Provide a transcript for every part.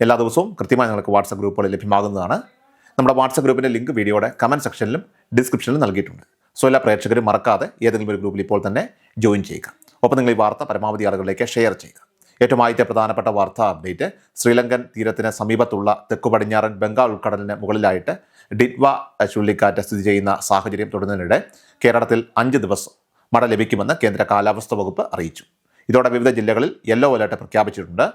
എല്ലാ ദിവസവും കൃത്യമായി നിങ്ങൾക്ക് വാട്സപ്പ് ഗ്രൂപ്പുകളിൽ ലഭ്യമാകുന്നതാണ്. നമ്മുടെ വാട്സപ്പ് ഗ്രൂപ്പിന്റെ ലിങ്ക് വീഡിയോയുടെ കമന്റ് സെക്ഷനിലും ഡിസ്ക്രിപ്ഷനിലും നൽകിയിട്ടുണ്ട്. സോ എല്ലാ പ്രേക്ഷകരും മറക്കാതെ ഏതെങ്കിലും ഒരു ഗ്രൂപ്പിൽ ഇപ്പോൾ തന്നെ ജോയിൻ ചെയ്യുക. ഒപ്പം നിങ്ങൾ ഈ വാർത്ത പരമാവധി ആളുകളിലേക്ക് ഷെയർ ചെയ്യുക. ഏറ്റവും ആദ്യത്തെ പ്രധാനപ്പെട്ട വാർത്താ അപ്ഡേറ്റ് ശ്രീലങ്കൻ തീരത്തിന് സമീപത്തുള്ള തെക്കു പടിഞ്ഞാറൻ ബംഗാൾ ഉൾക്കടലിന് മുകളിലായിട്ട് ഡിറ്റ്വ ചുഴലിക്കാറ്റ് സ്ഥിതി ചെയ്യുന്ന സാഹചര്യം തുടരുന്നതിനിടെ കേരളത്തിൽ അഞ്ച് ദിവസം മഴ ലഭിക്കുമെന്ന് കേന്ദ്ര കാലാവസ്ഥാ വകുപ്പ് അറിയിച്ചു. ഇതോടെ വിവിധ ജില്ലകളിൽ യെല്ലോ അലർട്ട് പ്രഖ്യാപിച്ചിട്ടുണ്ട്.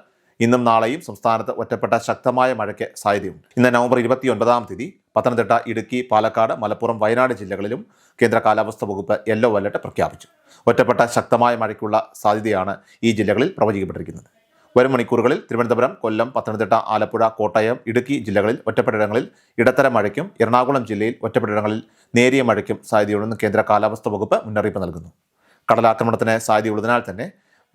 ഇന്നും നാളെയും സംസ്ഥാനത്ത് ഒറ്റപ്പെട്ട ശക്തമായ മഴയ്ക്ക് സാധ്യതയുണ്ട്. ഇന്ന് നവംബർ ഇരുപത്തി ഒൻപതാം തീയതി പത്തനംതിട്ട ഇടുക്കി പാലക്കാട് മലപ്പുറം വയനാട് ജില്ലകളിലും കേന്ദ്ര കാലാവസ്ഥാ വകുപ്പ് യെല്ലോ അലർട്ട് പ്രഖ്യാപിച്ചു. ഒറ്റപ്പെട്ട ശക്തമായ മഴയ്ക്കുള്ള സാധ്യതയാണ് ഈ ജില്ലകളിൽ പ്രവചിക്കപ്പെട്ടിരിക്കുന്നത്. വരും മണിക്കൂറുകളിൽ തിരുവനന്തപുരം കൊല്ലം പത്തനംതിട്ട ആലപ്പുഴ കോട്ടയം ഇടുക്കി ജില്ലകളിൽ ഒറ്റപ്പെട്ടിടങ്ങളിൽ ഇടത്തരം മഴയ്ക്കും എറണാകുളം ജില്ലയിൽ ഒറ്റപ്പെട്ടിടങ്ങളിൽ നേരിയ മഴയ്ക്കും സാധ്യതയുണ്ടെന്ന് കേന്ദ്ര കാലാവസ്ഥാ വകുപ്പ് മുന്നറിയിപ്പ് നൽകുന്നു. കടലാക്രമണത്തിന് സാധ്യതയുള്ളതിനാൽ തന്നെ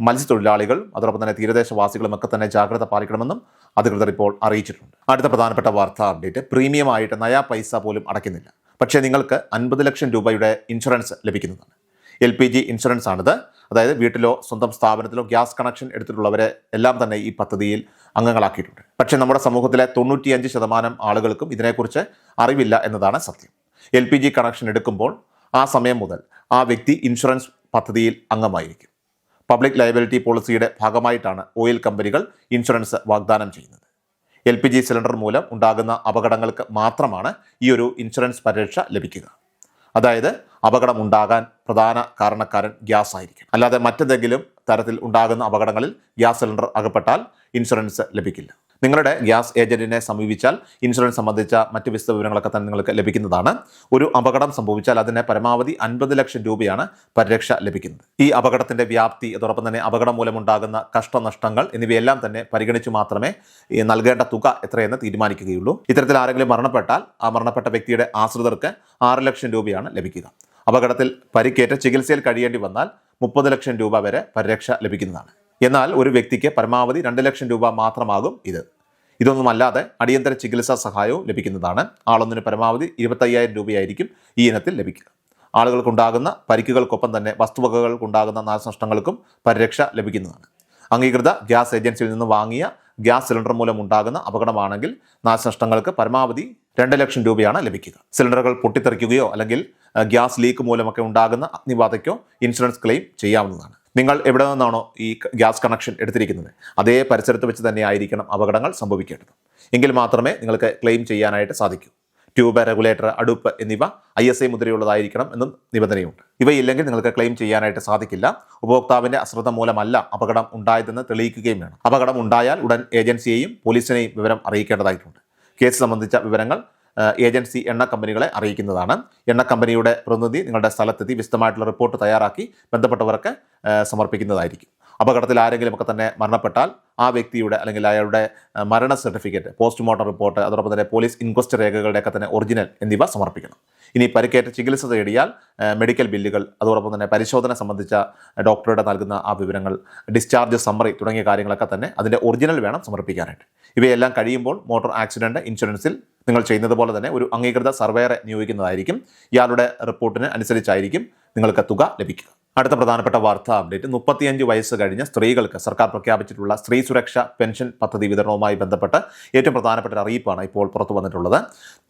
മത്സ്യത്തൊഴിലാളികൾ അതോടൊപ്പം തന്നെ തീരദേശവാസികളും ഒക്കെ തന്നെ ജാഗ്രത പാലിക്കണമെന്നും അധികൃതർ ഇപ്പോൾ അറിയിച്ചിട്ടുണ്ട്. അടുത്ത പ്രധാനപ്പെട്ട വാർത്താ അപ്ഡേറ്റ് പ്രീമിയം ആയിട്ട് നയാ പൈസ പോലും അടയ്ക്കുന്നില്ല. പക്ഷേ നിങ്ങൾക്ക് അൻപത് ലക്ഷം രൂപയുടെ ഇൻഷുറൻസ് ലഭിക്കുന്നതാണ് എൽ പി ജി ഇൻഷുറൻസ് ആണിത്. അതായത് വീട്ടിലോ സ്വന്തം സ്ഥാപനത്തിലോ ഗ്യാസ് കണക്ഷൻ എടുത്തിട്ടുള്ളവരെ എല്ലാം തന്നെ ഈ പദ്ധതിയിൽ അംഗങ്ങളാക്കിയിട്ടുണ്ട്. പക്ഷേ നമ്മുടെ സമൂഹത്തിലെ തൊണ്ണൂറ്റിയഞ്ച് ശതമാനം ആളുകൾക്കും ഇതിനെക്കുറിച്ച് അറിവില്ല എന്നതാണ് സത്യം. എൽ പി ജി കണക്ഷൻ എടുക്കുമ്പോൾ ആ സമയം മുതൽ ആ വ്യക്തി ഇൻഷുറൻസ് പദ്ധതിയിൽ അംഗമായിരിക്കും. പബ്ലിക് ലയബിലിറ്റി പോളിസിയുടെ ഭാഗമായിട്ടാണ് ഓയിൽ കമ്പനികൾ ഇൻഷുറൻസ് വാഗ്ദാനം ചെയ്യുന്നത്. എൽ പി ജി സിലിണ്ടർ മൂലം ഉണ്ടാകുന്ന അപകടങ്ങൾക്ക് മാത്രമാണ് ഈ ഒരു ഇൻഷുറൻസ് പരിരക്ഷ ലഭിക്കുക. അതായത് അപകടം ഉണ്ടാകാൻ പ്രധാന കാരണക്കാരൻ ഗ്യാസ് ആയിരിക്കും. അല്ലാതെ മറ്റെന്തെങ്കിലും തരത്തിൽ ഉണ്ടാകുന്ന അപകടങ്ങളിൽ ഗ്യാസ് സിലിണ്ടർ അകപ്പെട്ടാൽ ഇൻഷുറൻസ് ലഭിക്കില്ല. നിങ്ങളുടെ ഗ്യാസ് ഏജന്റിനെ സമീപിച്ചാൽ ഇൻഷുറൻസ് സംബന്ധിച്ച മറ്റ് വിശദ വിവരങ്ങളൊക്കെ തന്നെ നിങ്ങൾക്ക് ലഭിക്കുന്നതാണ്. ഒരു അപകടം സംഭവിച്ചാൽ അതിന് പരമാവധി അൻപത് ലക്ഷം രൂപയാണ് പരിരക്ഷ ലഭിക്കുന്നത്. ഈ അപകടത്തിന്റെ വ്യാപ്തി അതോടൊപ്പം തന്നെ അപകടം മൂലമുണ്ടാകുന്ന കഷ്ടനഷ്ടങ്ങൾ എന്നിവയെല്ലാം തന്നെ പരിഗണിച്ച് മാത്രമേ നൽകേണ്ട തുക എത്രയെന്ന് തീരുമാനിക്കുകയുള്ളൂ. ഇത്തരത്തിൽ ആരെങ്കിലും മരണപ്പെട്ടാൽ ആ മരണപ്പെട്ട വ്യക്തിയുടെ ആശ്രിതർക്ക് ആറ് ലക്ഷം രൂപയാണ് ലഭിക്കുക. അപകടത്തിൽ പരിക്കേറ്റ് ചികിത്സയിൽ കഴിയേണ്ടി വന്നാൽ മുപ്പത് ലക്ഷം രൂപ വരെ പരിരക്ഷ ലഭിക്കുന്നതാണ്. എന്നാൽ ഒരു വ്യക്തിക്ക് പരമാവധി രണ്ട് ലക്ഷം രൂപ മാത്രമാകും ഇത്. ഇതൊന്നുമല്ലാതെ അടിയന്തര ചികിത്സാ സഹായവും ലഭിക്കുന്നതാണ്. ആളൊന്നിന് പരമാവധി ഇരുപത്തയ്യായിരം രൂപയായിരിക്കും ഈ ഇനത്തിൽ ലഭിക്കുക. ആളുകൾക്കുണ്ടാകുന്ന പരിക്കുകൾക്കൊപ്പം തന്നെ വസ്തുവകകൾക്കുണ്ടാകുന്ന നാശനഷ്ടങ്ങൾക്കും പരിരക്ഷ ലഭിക്കുന്നതാണ്. അംഗീകൃത ഗ്യാസ് ഏജൻസിയിൽ നിന്ന് വാങ്ങിയ ഗ്യാസ് സിലിണ്ടർ മൂലം ഉണ്ടാകുന്ന അപകടമാണെങ്കിൽ നാശനഷ്ടങ്ങൾക്ക് പരമാവധി രണ്ട് ലക്ഷം രൂപയാണ് ലഭിക്കുക. സിലിണ്ടറുകൾ പൊട്ടിത്തെറിക്കുകയോ അല്ലെങ്കിൽ ഗ്യാസ് ലീക്ക് മൂലമൊക്കെ ഉണ്ടാകുന്ന അഗ്നിബാധയ്ക്കോ ഇൻഷുറൻസ് ക്ലെയിം ചെയ്യാവുന്നതാണ്. നിങ്ങൾ എവിടെ നിന്നാണോ ഈ ഗ്യാസ് കണക്ഷൻ എടുത്തിരിക്കുന്നത്? അതേ പരിസരത്ത് വെച്ച് തന്നെ ആയിരിക്കണം അപകടങ്ങൾ സംഭവിക്കേണ്ടത്. എങ്കിൽ മാത്രമേ നിങ്ങൾക്ക് ക്ലെയിം ചെയ്യാനായിട്ട് സാധിക്കൂ. ട്യൂബ് റെഗുലേറ്റർ അടുപ്പ് എന്നിവ ഐ എസ് ഐ മുദ്രയുള്ളതായിരിക്കണം എന്നും നിബന്ധനയുണ്ട്. ഇവയില്ലെങ്കിൽ നിങ്ങൾക്ക് ക്ലെയിം ചെയ്യാനായിട്ട് സാധിക്കില്ല. ഉപഭോക്താവിന്റെ അശ്രദ്ധ മൂലമല്ല അപകടം ഉണ്ടായതെന്ന് തെളിയിക്കുകയും വേണം. അപകടം ഉണ്ടായാൽ ഉടൻ ഏജൻസിയെയും പോലീസിനെയും വിവരം അറിയിക്കേണ്ടതായിട്ടുണ്ട്. കേസ് സംബന്ധിച്ച വിവരങ്ങൾ ഏജൻസി എണ്ണ കമ്പനികളെ അറിയിക്കുന്നതാണ്. എണ്ണ കമ്പനിയുടെ പ്രതിനിധി നിങ്ങളുടെ സ്ഥലത്തെത്തി വിശദമായിട്ടുള്ള റിപ്പോർട്ട് തയ്യാറാക്കി ബന്ധപ്പെട്ടവർക്ക് സമർപ്പിക്കുന്നതായിരിക്കും. അപകടത്തിൽ ആരെങ്കിലുമൊക്കെ തന്നെ മരണപ്പെട്ടാൽ ആ വ്യക്തിയുടെ അല്ലെങ്കിൽ അയാളുടെ മരണ സർട്ടിഫിക്കറ്റ് പോസ്റ്റ്മോർട്ടം റിപ്പോർട്ട് അതോടൊപ്പം തന്നെ പോലീസ് ഇൻക്വസ്റ്റ് രേഖകളുടെയൊക്കെ തന്നെ ഒറിജിനൽ എന്നിവ സമർപ്പിക്കണം ഇനി പരിക്കേറ്റ ചികിത്സ തേടിയാൽ മെഡിക്കൽ ബില്ലുകൾ അതോടൊപ്പം തന്നെ പരിശോധന സംബന്ധിച്ച ഡോക്ടറുടെ നൽകുന്ന ആ വിവരങ്ങൾ ഡിസ്ചാർജ് സമ്മറി തുടങ്ങിയ കാര്യങ്ങളൊക്കെ തന്നെ അതിന്റെ ഒറിജിനൽ വേണം സമർപ്പിക്കാനായിട്ട്. ഇവയെല്ലാം കഴിയുമ്പോൾ മോട്ടോർ ആക്സിഡന്റ് ഇൻഷുറൻസിൽ നിങ്ങൾ ചെയ്യുന്നത് പോലെ തന്നെ ഒരു അംഗീകൃത സർവേറെ നിയോഗിക്കുന്നതായിരിക്കും. ഇയാളുടെ റിപ്പോർട്ടിന് അനുസരിച്ചായിരിക്കും നിങ്ങൾക്ക് തുക ലഭിക്കുക. അടുത്ത പ്രധാനപ്പെട്ട വാർത്താ അപ്ഡേറ്റ്. മുപ്പത്തിയഞ്ച് വയസ്സ് കഴിഞ്ഞ സ്ത്രീകൾക്ക് സർക്കാർ പ്രഖ്യാപിച്ചിട്ടുള്ള സ്ത്രീ സുരക്ഷ പെൻഷൻ പദ്ധതി വിതരണവുമായി ബന്ധപ്പെട്ട് ഏറ്റവും പ്രധാനപ്പെട്ട ഒരു അറിയിപ്പാണ് ഇപ്പോൾ പുറത്തു വന്നിട്ടുള്ളത്.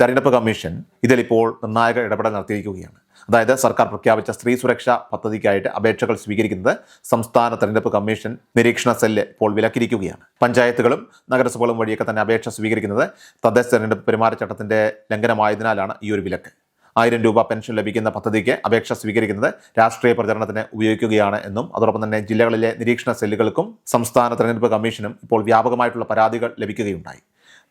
തെരഞ്ഞെടുപ്പ് കമ്മീഷൻ ഇതിലിപ്പോൾ നിർണായക ഇടപെടൽ നടത്തിയിരിക്കുകയാണ്. അതായത് സർക്കാർ പ്രഖ്യാപിച്ച സ്ത്രീ സുരക്ഷാ പദ്ധതിക്കായിട്ട് അപേക്ഷകൾ സ്വീകരിക്കുന്നത് സംസ്ഥാന തെരഞ്ഞെടുപ്പ് കമ്മീഷൻ നിരീക്ഷണ സെല്ല് ഇപ്പോൾ വിലക്കിരിക്കുകയാണ് പഞ്ചായത്തുകളും നഗരസഭകളും വഴിയൊക്കെ തന്നെ അപേക്ഷ സ്വീകരിക്കുന്നത് തദ്ദേശ തെരഞ്ഞെടുപ്പ് പെരുമാറ്റച്ചട്ടത്തിന്റെ ലംഘനമായതിനാലാണ് ഈ ഒരു വിലക്ക്. ആയിരം രൂപ പെൻഷൻ ലഭിക്കുന്ന പദ്ധതിക്ക് അപേക്ഷ സ്വീകരിക്കുന്നത് രാഷ്ട്രീയ പ്രചരണത്തിന് ഉപയോഗിക്കുകയാണ് എന്നും അതോടൊപ്പം തന്നെ ജില്ലകളിലെ നിരീക്ഷണ സെല്ലുകൾക്കും സംസ്ഥാന തെരഞ്ഞെടുപ്പ് കമ്മീഷനും ഇപ്പോൾ വ്യാപകമായിട്ടുള്ള പരാതികൾ ലഭിക്കുകയുണ്ടായി.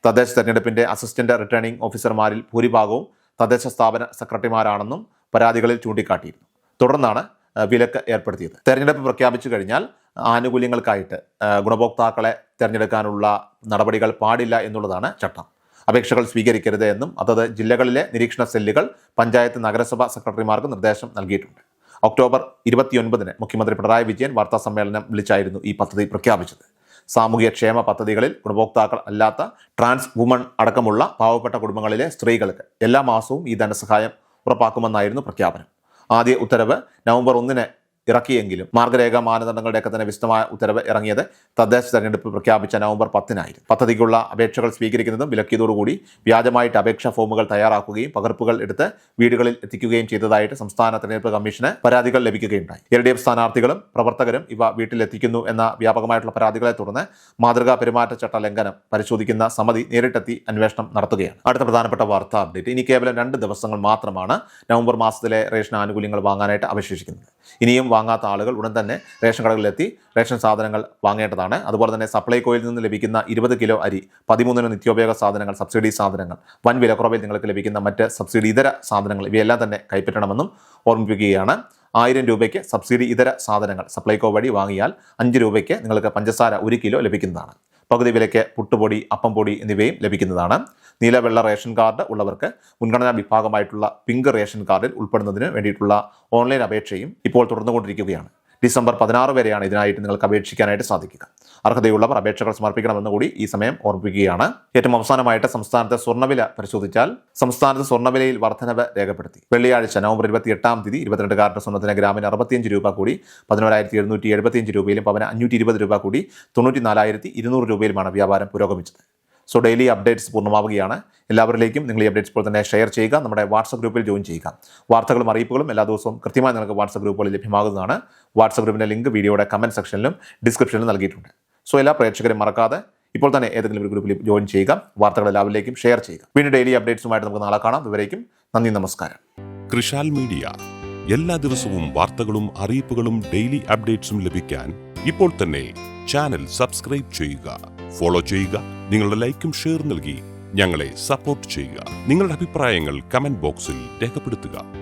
തദ്ദേശ തെരഞ്ഞെടുപ്പിന്റെ അസിസ്റ്റന്റ് റിട്ടേണിംഗ് ഓഫീസർമാരിൽ ഭൂരിഭാഗവും തദ്ദേശ സ്ഥാപന സെക്രട്ടറിമാരാണെന്നും പരാതികളിൽ ചൂണ്ടിക്കാട്ടിയിരുന്നു. തുടർന്നാണ് വിലക്ക് ഏർപ്പെടുത്തിയത്. തെരഞ്ഞെടുപ്പ് പ്രഖ്യാപിച്ചു കഴിഞ്ഞാൽ ആനുകൂല്യങ്ങൾക്കായിട്ട് ഗുണഭോക്താക്കളെ തിരഞ്ഞെടുക്കാനുള്ള നടപടികൾ പാടില്ല എന്നുള്ളതാണ് ചട്ടം. അപേക്ഷകൾ സ്വീകരിക്കരുത് എന്നും അതത് ജില്ലകളിലെ നിരീക്ഷണ സെല്ലുകൾ പഞ്ചായത്ത് നഗരസഭാ സെക്രട്ടറിമാർക്ക് നിർദ്ദേശം നൽകിയിട്ടുണ്ട്. ഒക്ടോബർ ഇരുപത്തിയൊൻപതിന് മുഖ്യമന്ത്രി പിണറായി വിജയൻ വാർത്താ സമ്മേളനം വിളിച്ചായിരുന്നു ഈ പദ്ധതി പ്രഖ്യാപിച്ചത്. സാമൂഹ്യ ക്ഷേമ പദ്ധതികളിൽ ഗുണഭോക്താക്കൾ അല്ലാത്ത ട്രാൻസ് വുമൺ അടക്കമുള്ള പാവപ്പെട്ട കുടുംബങ്ങളിലെ സ്ത്രീകൾക്ക് എല്ലാ മാസവും ഈ ധനസഹായം ഉറപ്പാക്കുമെന്നായിരുന്നു പ്രഖ്യാപനം. ആദ്യ ഉത്തരവ് നവംബർ ഒന്നിന് ഇറക്കിയെങ്കിലും മാർഗരേഖ മാനദണ്ഡങ്ങളുടെയൊക്കെ തന്നെ വിശദമായ ഉത്തരവ് ഇറങ്ങിയത് തദ്ദേശ തെരഞ്ഞെടുപ്പ് പ്രഖ്യാപിച്ച നവംബർ പത്തിനായിരുന്നു. പദ്ധതിക്കുള്ള അപേക്ഷകൾ സ്വീകരിക്കുന്നതും വിലക്കിയതോടുകൂടി വ്യാജമായിട്ട് അപേക്ഷാ ഫോമുകൾ തയ്യാറാക്കുകയും പകർപ്പുകൾ എടുത്ത് വീടുകളിൽ എത്തിക്കുകയും ചെയ്തതായിട്ട് സംസ്ഥാന തെരഞ്ഞെടുപ്പ് കമ്മീഷന് പരാതികൾ ലഭിക്കുകയുണ്ടായി. എൽ ഡി എഫ് സ്ഥാനാർത്ഥികളും പ്രവർത്തകരും ഇവ വീട്ടിലെത്തിക്കുന്നു എന്ന വ്യാപകമായിട്ടുള്ള പരാതികളെ തുടർന്ന് മാതൃകാ പെരുമാറ്റച്ചട്ട ലംഘനം പരിശോധിക്കുന്ന സമിതി നേരിട്ടെത്തി അന്വേഷണം നടത്തുകയാണ്. അടുത്ത പ്രധാനപ്പെട്ട വാർത്താ അപ്ഡേറ്റ്. ഇനി കേവലം രണ്ട് ദിവസങ്ങൾ മാത്രമാണ് നവംബർ മാസത്തിലെ റേഷൻ ആനുകൂല്യങ്ങൾ വാങ്ങാനായിട്ട് അവശേഷിക്കുന്നത്. ഇനിയും വാങ്ങാത്ത ആളുകൾ ഉടൻ തന്നെ റേഷൻ കടകളിലെത്തി റേഷൻ സാധനങ്ങൾ വാങ്ങേണ്ടതാണ്. അതുപോലെ തന്നെ സപ്ലൈകോയിൽ നിന്ന് ലഭിക്കുന്ന ഇരുപത് കിലോ അരി പതിമൂന്നിന് നിത്യോപയോഗ സാധനങ്ങൾ സബ്സിഡി സാധനങ്ങൾ വൻ വിലക്കുറവിൽ നിങ്ങൾക്ക് ലഭിക്കുന്ന മറ്റ് സബ്സിഡി ഇതര സാധനങ്ങൾ ഇവയെല്ലാം തന്നെ കൈപ്പറ്റണമെന്നും ഓർമ്മിപ്പിക്കുകയാണ്. ആയിരം രൂപയ്ക്ക് സബ്സിഡി ഇതര സാധനങ്ങൾ സപ്ലൈകോ വഴി വാങ്ങിയാൽ അഞ്ച് രൂപയ്ക്ക് നിങ്ങൾക്ക് പഞ്ചസാര ഒരു കിലോ ലഭിക്കുന്നതാണ്. പകുതി വിലയ്ക്ക് പുട്ടുപൊടി അപ്പം പൊടി എന്നിവയും ലഭിക്കുന്നതാണ്. നീല വെള്ള റേഷൻ കാർഡ് ഉള്ളവർക്ക് മുൻഗണനാ വിഭാഗമായിട്ടുള്ള പിങ്ക് റേഷൻ കാർഡിൽ ഉൾപ്പെടുന്നതിന് വേണ്ടിയിട്ടുള്ള ഓൺലൈൻ അപേക്ഷയും ഇപ്പോൾ തുടർന്നുകൊണ്ടിരിക്കുകയാണ്. ഡിസംബർ പതിനാറ് വരെയാണ് ഇതിനായിട്ട് നിങ്ങൾക്ക് അപേക്ഷിക്കാനായിട്ട് സാധിക്കുക. അർഹതയുള്ളവർ അപേക്ഷകൾ സമർപ്പിക്കണമെന്ന് കൂടി ഈ സമയം ഓർമ്മിപ്പിക്കുകയാണ്. ഏറ്റവും അവസാനമായിട്ട് സംസ്ഥാനത്തെ സ്വർണവില പരിശോധിച്ചാൽ സംസ്ഥാനത്ത് സ്വർണവിലയിൽ വർധനവ് രേഖപ്പെടുത്തി. വെള്ളിയാഴ്ച നവംബർ ഇരുപത്തി എട്ടാം തീയതി ഇരുപത്തിരണ്ട് കാരറ്റ് സ്വർണത്തിന് ഗ്രാമിന് അറുപത്തിയഞ്ച് രൂപ കൂടി പതിനോരായിരത്തി എഴുന്നൂറ്റി എഴുപത്തിയഞ്ച് രൂപയിലും പവന് അഞ്ഞൂറ്റി ഇരുപത് രൂപ കൂടി തൊണ്ണൂറ്റി നാലായിരത്തി ഇരുന്നൂറ് രൂപയിലുമാണ് വ്യാപാരം പുരോഗമിച്ചത്. സോ ഡെയിലി അപ്ഡേറ്റ്സ് പൂർണമാവുകയാണ്. എല്ലാവരിലേക്കും നിങ്ങൾ ഈ അപ്ഡേറ്റ്സ് ഇപ്പോൾ തന്നെ ഷെയർ ചെയ്യുക നമ്മുടെ വാട്സപ്പ് ഗ്രൂപ്പിൽ ജോയിൻ ചെയ്യുക. വാർത്തകളും അറിയിപ്പുകളും എല്ലാ ദിവസവും കൃത്യമായി നിങ്ങൾക്ക് വാട്സപ്പ് ഗ്രൂപ്പുകളിൽ ലഭ്യമാകുന്നതാണ്. വാട്സപ്പ് ഗ്രൂപ്പിന്റെ ലിങ്ക് വീഡിയോയുടെ കമന്റ് സെക്ഷനിലും ഡിസ്ക്രിപ്ഷനിലും നൽകിയിട്ടുണ്ട്. സോ എല്ലാ പ്രേക്ഷകരും മറക്കാതെ ഇപ്പോൾ തന്നെ ഏതെങ്കിലും ഒരു ഗ്രൂപ്പിൽ ജോയിൻ ചെയ്യുക വാർത്തകൾ എല്ലാവരിലേക്കും ഷെയർ ചെയ്യുക. വീണ്ടും ഡെയിലി അപ്ഡേറ്റ്സുമായിട്ട് നമുക്ക് നാളെ കാണാം. ഇവരേക്കും നന്ദി നമസ്കാരം. കൃഷാൽ മീഡിയ. എല്ലാ ദിവസവും വാർത്തകളും അറിയിപ്പുകളും ഡെയിലി അപ്ഡേറ്റ്സും ലഭിക്കാൻ ഇപ്പോൾ തന്നെ ചാനൽ സബ്സ്ക്രൈബ് ചെയ്യുക. ഫോളോ ചെയ്യുക. നിങ്ങളുടെ ലൈക്കും ഷെയർ നൽകി ഞങ്ങളെ സപ്പോർട്ട് ചെയ്യുക. നിങ്ങളുടെ അഭിപ്രായങ്ങൾ കമന്റ് ബോക്സിൽ രേഖപ്പെടുത്തുക.